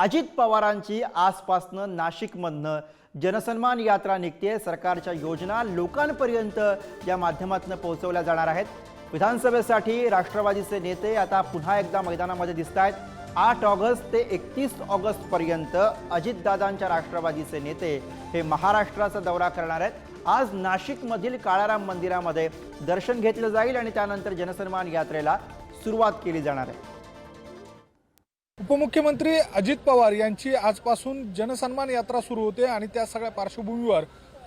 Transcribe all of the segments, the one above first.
अजित पवारांची आजपासनं नाशिकमधनं जनसन्मान यात्रा निघते सरकारच्या योजना लोकांपर्यंत या माध्यमातून पोहोचवल्या जाणार आहेत. विधानसभेसाठी राष्ट्रवादीचे नेते आता पुन्हा एकदा मैदानामध्ये दिसत आहेत आठ ऑगस्ट ते एकतीस ऑगस्ट पर्यंत अजितदादांच्या राष्ट्रवादीचे नेते हे महाराष्ट्राचा दौरा करणार आहेत. आज नाशिकमधील काळाराम मंदिरामध्ये दर्शन घेतलं जाईल आणि त्यानंतर जनसन्मान यात्रेला सुरुवात केली जाणार आहे. उपमुख्यमंत्री अजित पवार यांची आजपासून जनसन्मान यात्रा सुरू होते आणि त्या सगळ्या पार्श्वभूमीवर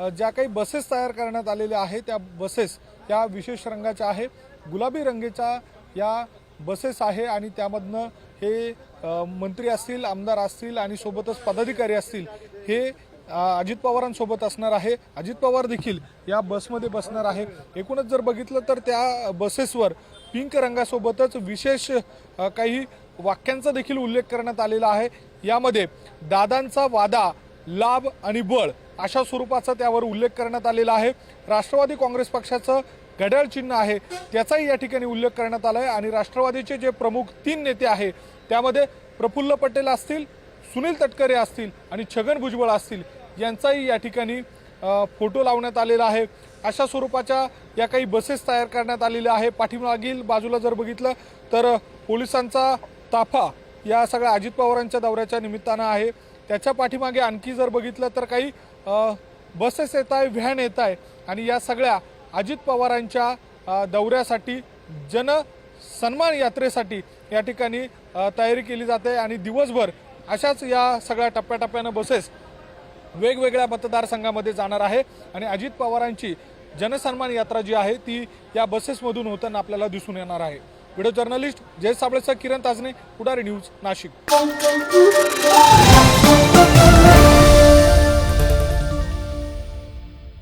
ज्या काही बसेस तयार करण्यात आलेल्या आहेत त्या बसेस या विशेष रंगाच्या आहे गुलाबी रंगेच्या या बसेस आहे आणि त्यामधनं हे मंत्री असतील आमदार असतील आणि सोबतच पदाधिकारी असतील हे अजित पवारांसोबत असणार आहे. अजित पवार देखील या बसमध्ये बसणार आहे एकूणच जर बघितलं तर त्या बसेसवर पिंक रंगासोबतच विशेष काही वाक्यांचा देखील उल्लेख करण्यात आलेला आहे. यामध्ये दादांचा वादा लाभ आणि बळ अशा स्वरूपाचा त्यावर उल्लेख करण्यात आलेला आहे. राष्ट्रवादी काँग्रेस पक्षाचं घड्याळ चिन्ह आहे त्याचाही या ठिकाणी उल्लेख करण्यात आला आहे आणि राष्ट्रवादीचे जे प्रमुख तीन नेते आहे त्यामध्ये प्रफुल्ल पटेल असतील सुनील तटकरे असतील आणि छगन भुजबळ असतील यांचाही या ठिकाणी फोटो लावण्यात आलेला आहे. अशा स्वरूपाच्या या काही बसेस तयार करण्यात आलेल्या आहे. पाठीमागील बाजूला जर बघितलं तर पोलिसांचा ताफा या सगळ्या अजित पवारांच्या दौऱ्याच्या निमित्तानं आहे. त्याच्या पाठीमागे आणखी जर बघितलं तर काही बसेस येत आहे व्हॅन येत आहे. आणि या सगळ्या अजित पवारांच्या दौऱ्यासाठी जन सन्मान यात्रेसाठी या ठिकाणी तयारी केली जाते. आणि दिवसभर अशाच या सगळ्या टप्प्याटप्प्यानं बसेस वेगवेगळ्या मतदारसंघामध्ये जाणार आहे आणि अजित पवारांची जनसन्मान यात्रा जी आहे ती या बसेसमधून होताना आपल्याला दिसून येणार आहे. व्हिडिओ जर्नलिस्ट जय साबळेसह किरण ताजने पुढारी न्यूज नाशिक.